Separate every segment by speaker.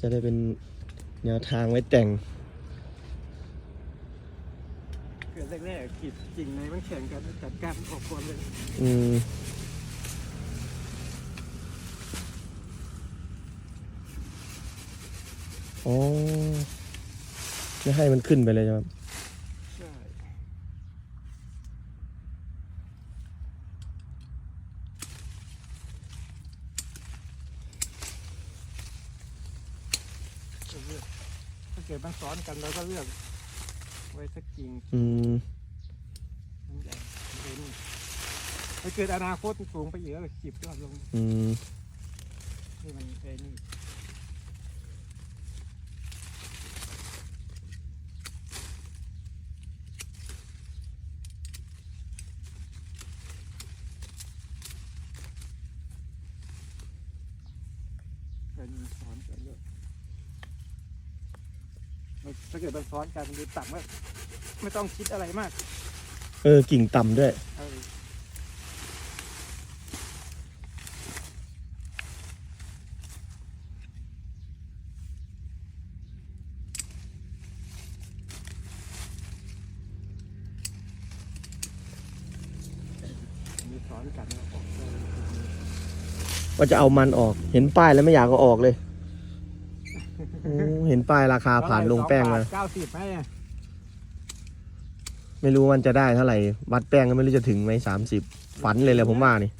Speaker 1: จะได้เป็นแนวทางไว้แต่ง
Speaker 2: เกิดแรกๆขีดกิ่งในมันแข็งกันจัดการออกก่อนเลย
Speaker 1: อืมอ๋อไม่ให้มันขึ้นไปเลยใช่ไหมครับ
Speaker 2: ใช่ เลือกถ้าเกิดมันซ้อนกันเราก็เลือก ไว้สักกิ่ง
Speaker 1: อืม
Speaker 2: มันใหญ่เอ็นถ้าเกิดอนาคตสูงไปอีกแล้วขีบยอดลง
Speaker 1: อืม
Speaker 2: นี่มันไอ้นี่เป็นซ้อนกันด้วยมัน ถ้าเกิดมันซ้อนกันมันดูต่ำก็ไม่ต้องคิดอะไรมาก
Speaker 1: เออกิ่งต่ำด้วย
Speaker 2: เออมีซ้อนกันแล้วออกได้
Speaker 1: ว่าจะเอามันออก เห็นป้ายแล้วไม่อยากเอาออกเลย โอ้เห็นป้ายราคาผ่านลงแป้งมา
Speaker 2: เก้าสิบไหมอะ
Speaker 1: ไม่รู้มันจะได้เท่าไหร่ วัดแป้งก็ไม่รู้จะถึงไหมสามสิบฝันเลยแหละผมว่านี่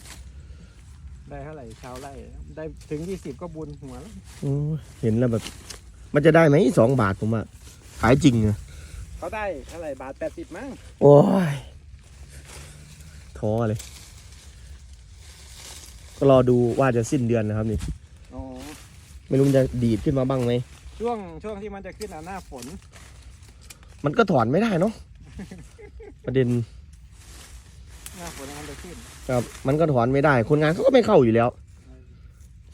Speaker 2: ได้เท่าไหร่ชาวไร่ได้ถึงยี่สิบก็บุญหัวแล้ว
Speaker 1: โอ้เห็นแล้วแบบ มันจะได้ไหมสองบาทผมอะขายจริงอะ
Speaker 2: เขาได้เท่าไหร่บาทแปดสิบมั้ง
Speaker 1: โอ้ยท้อเลย ก็รอดูว่าจะสิ้นเดือนนะครับนี่
Speaker 2: อ๋อ
Speaker 1: ไม่รู้มันจะดีดขึ้นมาบ้างไหม
Speaker 2: ช่วงช่วงที่มันจะขึ้นอะหน้าฝน
Speaker 1: มันก็ถอนไม่ได้เนาะ ประเด็น
Speaker 2: หน้าฝนมันจะขึ้น
Speaker 1: ครับ มันก็ถอนไม่ได้ คนงานเขาก็ไม่เข้าอยู่แล้ว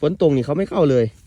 Speaker 1: ฝนตรงนี่เขาไม่เข้าเลย
Speaker 2: เ